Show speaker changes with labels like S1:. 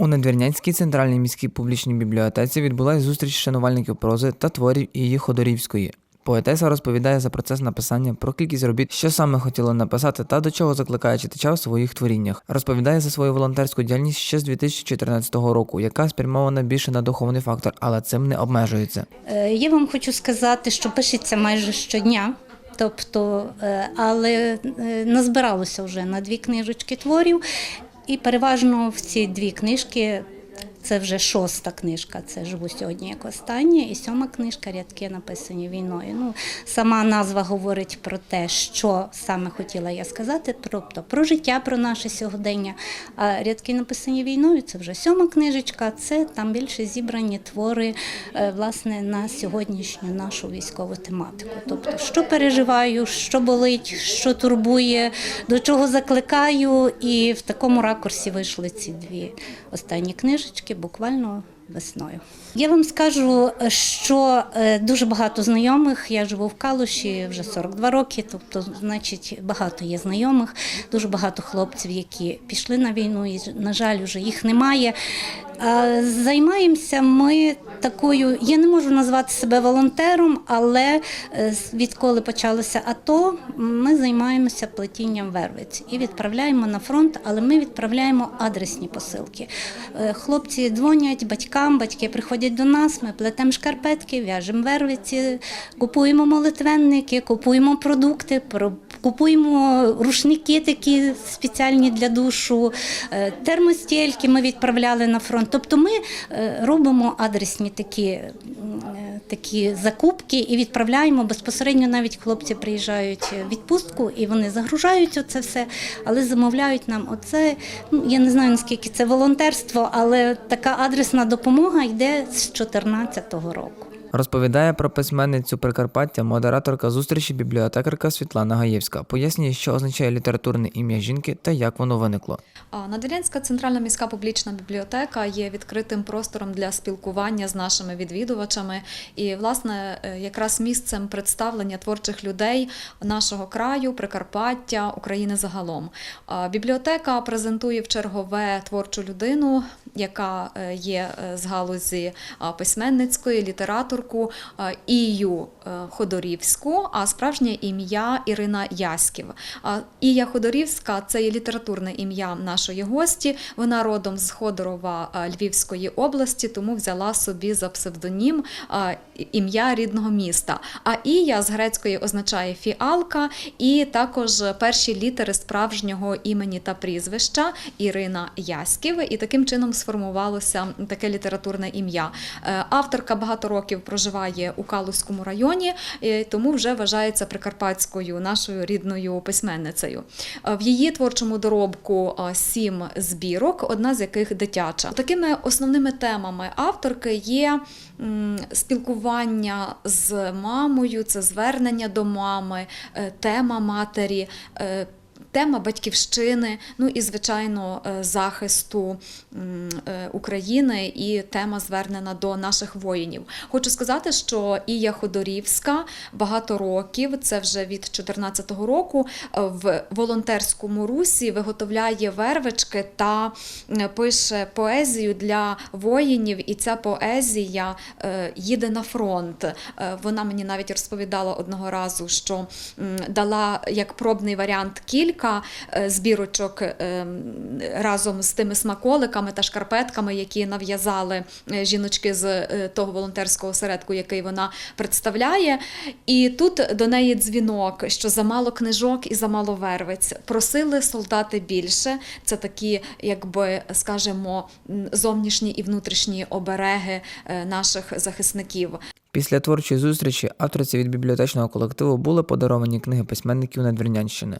S1: У Надвірнянській центральній міській публічній бібліотеці відбулася зустріч шанувальників прози та творів її Ходорівської. Поетеса розповідає за процес написання про кількість робіт, що саме хотіла написати та до чого закликає читача в своїх творіннях. Розповідає за свою волонтерську діяльність ще з 2014 року, яка спрямована більше на духовний фактор, але цим не обмежується.
S2: Е, Я вам хочу сказати, що пишеться майже щодня. Тобто, е, але е, назбиралося вже на дві книжечки творів, і переважно в ці дві книжки. Це вже шоста книжка, це живу сьогодні як остання, і сьома книжка рядки написані війною. Ну, сама назва говорить про те, що саме хотіла я сказати, тобто про життя, про наше сьогодення. А рядки написані війною це вже сьома книжечка, це там більше зібрані твори е, власне на сьогоднішню нашу військову тематику. Тобто, що переживаю, що болить, що турбує, до чого закликаю, і в такому ракурсі вийшли ці дві останні книжечки буквально весною. Я вам скажу, що е, дуже багато знайомих. Я живу в Калуші вже 42 роки, тобто, значить, багато є знайомих, дуже багато хлопців, які пішли на війну, і, на жаль, вже їх немає. Займаємося ми такою, я не можу назвати себе волонтером, але е, відколи почалося АТО, ми займаємося плетінням вервиць і відправляємо на фронт, але ми відправляємо адресні посилки. Е, Хлопці дзвонять батькам, батьки приходять до нас, ми плетемо шкарпетки, в'яжемо вервиці, купуємо молитвенники, купуємо продукти, купуємо рушники такі спеціальні для душу, е, термостільки ми відправляли на фронт. Тобто ми е, робимо адресні такі, е, такі закупки і відправляємо безпосередньо. Навіть хлопці приїжджають в відпустку і вони загружають оце все, але замовляють нам оце. Ну я не знаю наскільки це волонтерство, але така адресна допомога йде з 2014 року.
S1: Розповідає про письменницю Прикарпаття модераторка зустрічі бібліотекарка Світлана Гаєвська. Пояснює, що означає літературне ім'я жінки та як воно виникло.
S3: А, Надвірнянська центральна міська публічна бібліотека є відкритим простором для спілкування з нашими відвідувачами і, власне, е, якраз місцем представлення творчих людей нашого краю, Прикарпаття, України загалом. Бібліотека презентує в чергове творчу людину, яка е, є е, з галузі письменницької, літераторку а, Ію е, Ходорівську, а справжнє ім'я Ірина Яськів. Ія Ходорівська це є літературне ім'я нашої гості. Вона родом з Ходорова Львівської області, тому взяла собі за псевдонім ім'я рідного міста. А Ія з грецької означає фіалка, і також перші літери справжнього імені та прізвища Ірина Яськів. І таким чином сформувалося таке літературне ім'я. Е, Авторка багато років проживає у Калузькому районі, е, тому вже вважається прикарпатською нашою рідною письменницею. Е, В її творчому доробку е, сім збірок, одна з яких дитяча. Такими основними темами авторки є спілкування з мамою, це звернення до мами, тема матері. Тема батьківщини, ну і звичайно е, захисту е, України і тема звернена до наших воїнів. Хочу сказати, що Ія Ходорівська багато років, це вже від 2014 року, е, в волонтерському русі виготовляє вервички та пише поезію для воїнів, і ця поезія їде на фронт. Вона мені навіть розповідала одного разу, що дала як пробний варіант кілька е, збірочок е, разом з тими смаколиками та шкарпетками, які нав'язали е, жіночки з того волонтерського осередку, який вона представляє. І тут до неї дзвінок, що замало книжок і замало вервиць. Просили солдати більше. Це такі, якби скажемо, м, зовнішні і внутрішні обереги наших захисників.
S1: Після творчої зустрічі авторці від бібліотечного колективу були подаровані книги письменників Надвірнянщини.